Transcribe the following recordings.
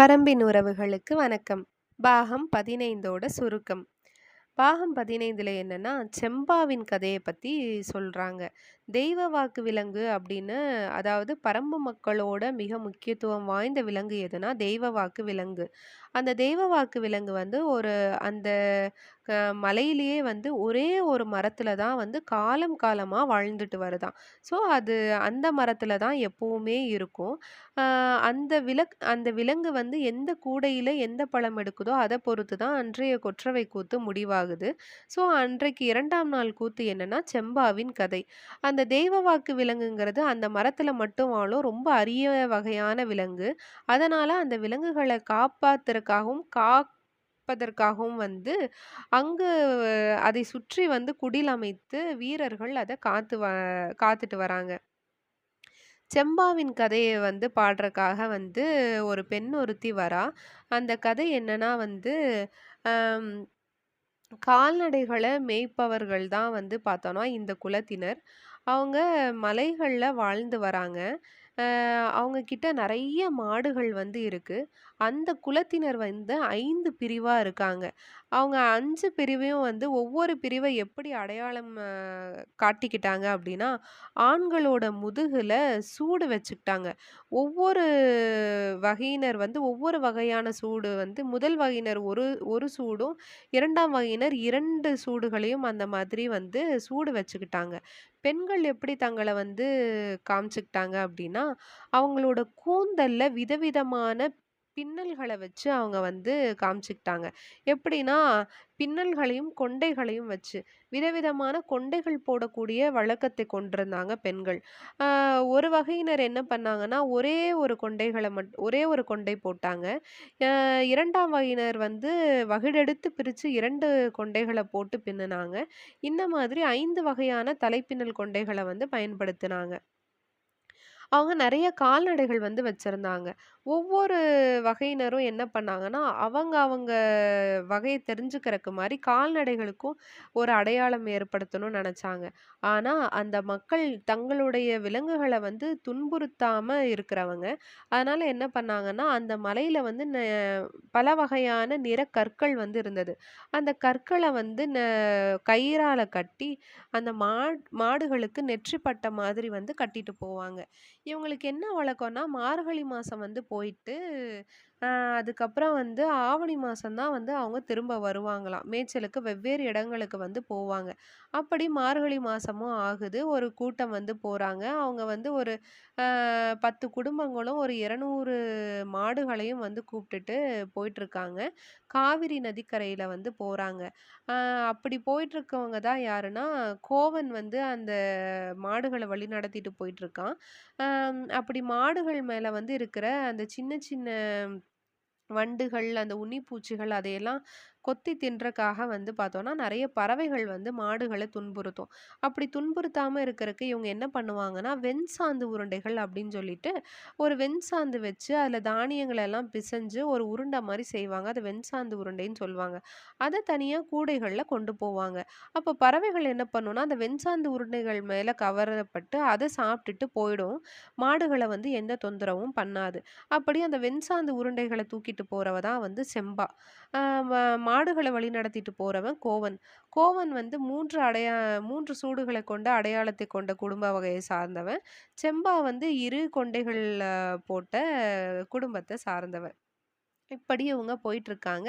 பரம்பின் உறவுகளுக்கு வணக்கம். பாகம் பதினைந்தோட சுருக்கம். பாகம் பதினைந்தில் என்னென்னா செம்பாவின் கதையை பற்றி சொல்கிறாங்க தெய்வ வாக்கு விலங்கு அப்படின்னு அதாவது பரம்பு மக்களோட மிக முக்கியத்துவம் வாய்ந்த விலங்கு எதுனா, தெய்வ வாக்கு விலங்கு. அந்த தெய்வ வாக்கு விலங்கு வந்து ஒரு அந்த மலையிலேயே வந்து ஒரே ஒரு மரத்தில் தான் வந்து காலம் காலமாக வாழ்ந்துட்டு வருதான் ஸோ, அது அந்த மரத்தில் தான் எப்பவுமே இருக்கும். அந்த விலக் அந்த விலங்கு வந்து எந்த கூடையில் எந்த பழம் எடுக்குதோ, அதை பொறுத்து தான் அன்றைய கொற்றவை கூத்து முடிவாகுது. ஸோ, அன்றைக்கு இரண்டாம் நாள் கூத்து என்னென்னா செம்பாவின் கதை. அந்த தெய்வ வாக்கு விலங்குங்கிறது அந்த மரத்தில் மட்டும் வாழும் ரொம்ப அரிய வகையான விலங்கு. அதனால் அந்த விலங்குகளை காப்பாத்துறதுக்காகவும், காப்பதற்காகவும் வந்து அங்கு அதை சுற்றி வந்து குடில் அமைத்து வீரர்கள் அதை காத்து வ காத்துட்டு வராங்க. செம்பாவின் கதையை வந்து பாடுறக்காக வந்து ஒரு பெண் ஒருத்தி வரா. அந்த கதை என்னன்னா வந்து, கால்நடைகளை மேய்ப்பவர்கள் தான் வந்து பார்த்தோன்னா இந்த குலத்தினர். அவங்க மலைகளில் வாழ்ந்து வராங்க. அவங்கக்கிட்ட அவங்க கிட்ட மாடுகள் வந்து இருக்கு. அந்த குலத்தினர் வந்து ஐந்து பிரிவாக இருக்காங்க. அவங்க 5 பிரிவையும் வந்து ஒவ்வொரு பிரிவை எப்படி அடையாளம் அ காட்டிக்கிட்டாங்க அப்படின்னா, ஆண்களோட முதுகுல சூடு வச்சுக்கிட்டாங்க. ஒவ்வொரு வகையினர் வந்து ஒவ்வொரு வகையான சூடு வந்து முதல் வகையினர் ஒரு ஒரு சூடும், 2ஆம் வகையினர் 2 சூடுகளையும் அந்த மாதிரி வந்து சூடு வச்சுக்கிட்டாங்க. பெண்கள் எப்படி தங்கள வந்து காமிச்சுக்கிட்டாங்க அப்படின்னா, அவங்களோட கூந்தல்ல விதவிதமான பின்னல்களை வச்சு அவங்க வந்து காமிச்சுக்கிட்டாங்க. எப்படின்னா, பின்னல்களையும், கொண்டைகளையும் வச்சு. விதவிதமான கொண்டைகள் போடக்கூடிய வழக்கத்தை கொண்டிருந்தாங்க பெண்கள். ஒரு வகையினர் என்ன பண்ணாங்கன்னா, ஒரே ஒரு கொண்டைகளை மட் ஒரே ஒரு கொண்டை போட்டாங்க. இரண்டாம் வகையினர் வந்து வகிடெடுத்து பிரித்து இரண்டு கொண்டைகளை போட்டு பின்னினாங்க இந்த மாதிரி ஐந்து வகையான தலைப்பின்னல் கொண்டைகளை வந்து பயன்படுத்தினாங்க அவங்க நிறைய கால்நடைகள் வந்து வச்சிருந்தாங்க. ஒவ்வொரு வகையினரும் என்ன பண்ணாங்கன்னா, அவங்க அவங்க வகைய தெரிஞ்சுக்கிறக்கு மாரி கால்நடைகளுக்கும் ஒரு அடையாளம் ஏற்படுத்தணும்னு நெனச்சாங்க. ஆனா, அந்த மக்கள் தங்களுடைய விலங்குகள வந்து துன்புறுத்தாம இருக்கிறவங்க. அதனால என்ன பண்ணாங்கன்னா, அந்த மலையில வந்து ந பல வகையான நிற கற்கள் வந்து இருந்தது. அந்த கற்கள வந்து ந கயிறால கட்டி, அந்த மாட் மாடுகளுக்கு நெற்றி பட்ட மாதிரி வந்து கட்டிட்டு போவாங்க. இவங்களுக்கு என்ன வழக்கம்னா, மார்கழி மாசம் வந்து போயிட்டு, அதுக்கப்புறம் வந்து ஆவணி மாதம்தான் வந்து அவங்க திரும்ப வருவாங்களாம். மேய்ச்சலுக்கு வெவ்வேறு இடங்களுக்கு வந்து போவாங்க. அப்படி மார்கழி மாதமும் ஆகுது. ஒரு கூட்டம் வந்து போகிறாங்க அவங்க வந்து ஒரு பத்து குடும்பங்களும் ஒரு 200 மாடுகளையும் வந்து கூப்பிட்டுட்டு போயிட்டுருக்காங்க. காவிரி நதிக்கரையில் வந்து போகிறாங்க அப்படி போயிட்டுருக்கவங்க தான் யாருன்னா, கோவன் வந்து அந்த மாடுகளை வழி நடத்திட்டு போயிட்டுருக்கான். அப்படி மாடுகள் மேலே வந்து இருக்கிற அந்த சின்ன சின்ன வண்டுகள், அந்த உன்னிப்பூச்சிகள் அதையெல்லாம் கொத்தி தின்றக்காக வந்து பார்த்தோன்னா நிறைய பறவைகள் வந்து மாடுகளை துன்புறுத்தும். அப்படி துன்புறுத்தாமல் இருக்கிறதுக்கு இவங்க என்ன பண்ணுவாங்கன்னா, வெண்சாந்து உருண்டைகள் அப்படின்னு சொல்லிட்டு, ஒரு வெண்சாந்து வச்சு அதில் தானியங்களை எல்லாம் பிசைஞ்சு ஒரு உருண்டை மாதிரி செய்வாங்க. அது வெண்சாந்து உருண்டைன்னு சொல்லுவாங்க. அதை தனியாக கூடைகளில் கொண்டு போவாங்க. அப்போ பறவைகள் என்ன பண்ணுன்னா அந்த வெண்சாந்து உருண்டைகள் மேலே கவரப்பட்டு அதை சாப்பிட்டுட்டு போயிடும். மாடுகளை வந்து எந்த தொந்தரவும் பண்ணாது. அப்படி அந்த வெண்சாந்து உருண்டைகளை தூக்கிட்டு போகிறவ தான் வந்து செம்பா. மாடுகளை வழி நடத்திட்டு போகிறவன் கோவன். கோவன் வந்து மூன்று அடையா மூன்று சூடுகளை கொண்ட அடையாளத்தை கொண்ட குடும்ப வகையை சார்ந்தவன். செம்பா வந்து இரு கொண்டைகள் போட்ட குடும்பத்தை சார்ந்தவன் இப்படி இவங்க போயிட்டுருக்காங்க.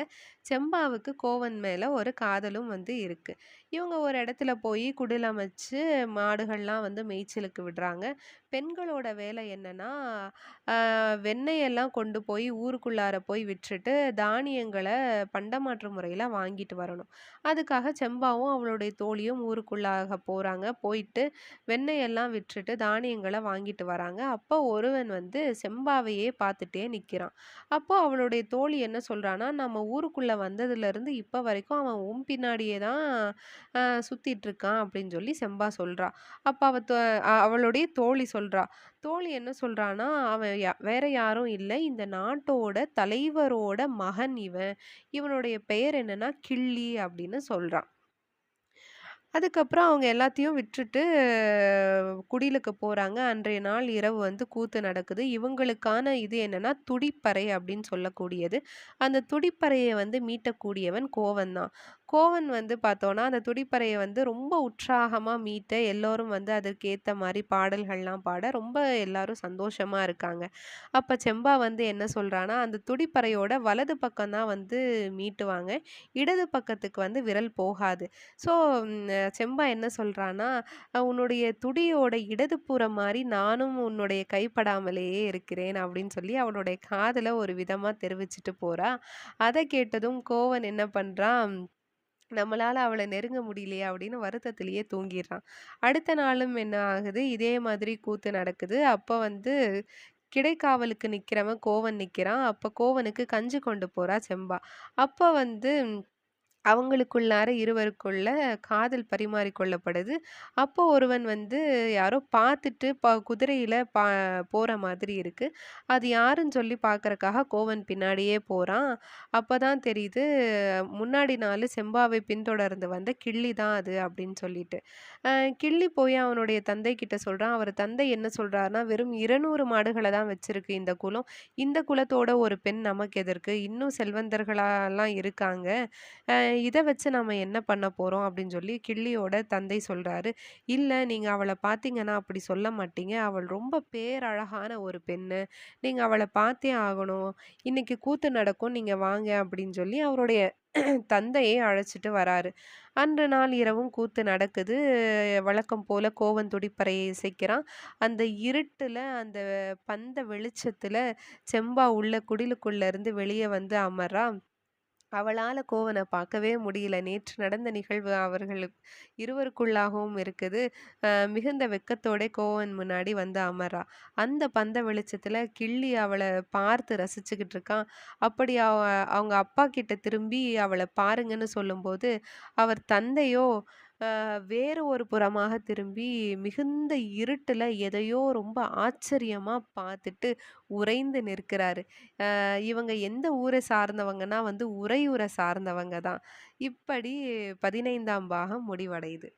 செம்பாவுக்கு கோவன் மேலே ஒரு காதலும் வந்து இருக்குது இவங்க ஒரு இடத்துல போய் குடில் அமைச்சு மாடுகள்லாம் வந்து மேய்ச்சலுக்கு விடுறாங்க. பெண்களோட வேலை என்னன்னா, வெண்ணெயெல்லாம் கொண்டு போய் ஊருக்குள்ளார போய் விற்றுட்டு, தானியங்களை பண்டமாற்று முறையில் வாங்கிட்டு வரணும். அதுக்காக செம்பாவும் அவளுடைய தோழியும் ஊருக்குள்ளாக போகிறாங்க போயிட்டு வெண்ணெயெல்லாம் விற்றுட்டு தானியங்களை வாங்கிட்டு வராங்க. அப்போ ஒருவன் வந்து செம்பாவையே பார்த்துட்டே நிற்கிறான் அப்போ அவளுடைய தோழி என்ன சொல்கிறான்னா "நம்ம ஊருக்குள்ளே வந்ததுலேருந்து இப்போ வரைக்கும் அவன் உன் பின்னாடியே தான் சுற்றிட்டுருக்கான் அப்படின்னு சொல்லி செம்பா சொல்கிறா அப்ப அவ அவளுடைய தோழி சொல்றா. தோழி என்ன சொல்றான்னா, "அவன் வேற யாரும் இல்ல. இந்த நாட்டோட தலைவரோட மகன் இவன். இவனுடைய பெயர் என்னன்னா கிள்ளி" அப்படின்னு சொல்கிறான் அதுக்கப்புறம் அவங்க எல்லாத்தையும் விட்டுட்டு குடிலுக்கு போறாங்க. அன்றைய நாள் இரவு வந்து கூத்து நடக்குது. இவங்களுக்கான இது என்னன்னா, துடிப்பறை அப்படின்னு சொல்லக்கூடியது. அந்த துடிப்பறையை வந்து மீட்டக்கூடியவன் கோவன் தான். கோவன் வந்து பார்த்தோன்னா அந்த துடிப்பறையை வந்து ரொம்ப உற்சாகமாக மீட்ட எல்லோரும் வந்து அதற்கேற்ற மாதிரி பாடல்கள்லாம் பாட ரொம்ப எல்லாரும் சந்தோஷமாக இருக்காங்க. அப்போ செம்பா வந்து என்ன சொல்கிறான்னா அந்த துடிப்பறையோட வலது பக்கம் தான் வந்து மீட்டுவாங்க. இடது பக்கத்துக்கு வந்து விரல் போகாது. ஸோ செம்பா என்ன சொல்கிறான்னா உன்னுடைய துடியோட இடதுபுறம் மாதிரி நானும் உன்னுடைய கைப்படாமலேயே இருக்கிறேன்" அப்படின்னு சொல்லி அவனுடைய காதில் ஒரு விதமாக தெரிவிச்சிட்டு போகிறா அதை கேட்டதும் கோவன் என்ன பண்ணுறான் நம்மளால் அவளை நெருங்க முடியலையே அப்படின்னு வருத்தத்திலேயே தூங்கிடுறான் அடுத்த நாளும் என்ன ஆகுது, இதே மாதிரி கூத்து நடக்குது. அப்போ வந்து கிடைக்காவலுக்கு நிற்கிறவன் கோவன் நிற்கிறான் அப்போ கோவனுக்கு கஞ்சி கொண்டு போகிறா செம்பா. அப்போ வந்து அவங்களுக்குள்ளார இருவருக்குள்ள காதல் பரிமாறிக்கொள்ளப்படுது அப்போது அப்போ ஒருவன் வந்து யாரோ பார்த்துட்டு ப குதிரையில் பா போகிற மாதிரி இருக்குது அது யாருன்னு சொல்லி பார்க்கறக்காக கோவன் பின்னாடியே போகிறான் அப்போ தான் தெரியுது முன்னாடி நாள் செம்பாவை பின்தொடர்ந்து வந்த கிள்ளி தான் அது அப்படின்னு சொல்லிட்டு. கிள்ளி போய் அவனுடைய தந்தை கிட்ட சொல்கிறான் அவர் தந்தை என்ன சொல்கிறாருன்னா "வெறும் இருநூறு மாடுகளை தான் வச்சுருக்கு இந்த குலம். இந்த குலத்தோட ஒரு பெண் நமக்கு எதற்கு? இன்னும் செல்வந்தர்களாலாம் இருக்காங்க. இதை வச்சு நம்ம என்ன பண்ண போகிறோம் அப்படின்னு சொல்லி கிள்ளியோட தந்தை சொல்கிறாரு இல்லை நீங்கள் அவளை பார்த்தீங்கன்னா அப்படி சொல்ல மாட்டீங்க. அவள் ரொம்ப பேரழகான ஒரு பெண்ணு. நீங்கள் அவளை பார்த்தே ஆகணும். இன்றைக்கி கூத்து நடக்கும். நீங்கள் வாங்க." அப்படின்னு சொல்லி அவருடைய தந்தையை அழைச்சிட்டு வராரு. அன்று நாள் இரவும் கூத்து நடக்குது. வழக்கம் போல் கோவன் துடிப்பறையை இசைக்கிறான். அந்த இருட்டில் அந்த பந்த வெளிச்சத்தில் செம்பா உள்ள குடிலுக்குள்ளேருந்து வெளியே வந்து அமர்றான் அவளால் கோவனை பார்க்கவே முடியல. நேற்று நடந்த நிகழ்வு அவர்கள் இருவருக்குள்ளாகவும் இருக்குது. மிகுந்த வெக்கத்தோட கோவன் முன்னாடி வந்து அமரா அந்த பந்த வெளிச்சத்தில் கிள்ளி அவளை பார்த்து ரசிச்சுக்கிட்டு இருக்கான். அப்படி அவ அவங்க அப்பா கிட்ட திரும்பி அவளை பாருங்கன்னு சொல்லும்போது, அவர் தந்தையோ வேறு ஒரு புறமாக திரும்பி மிகுந்த இருட்டில் எதையோ ரொம்ப ஆச்சரியமாக பார்த்துட்டு உறைந்து நிற்கிறாரு. இவங்க எந்த ஊரை சார்ந்தவங்கன்னா வந்து உரையூரை சார்ந்தவங்க தான். இப்படி 15ஆம் பாகம் முடிவடையுது.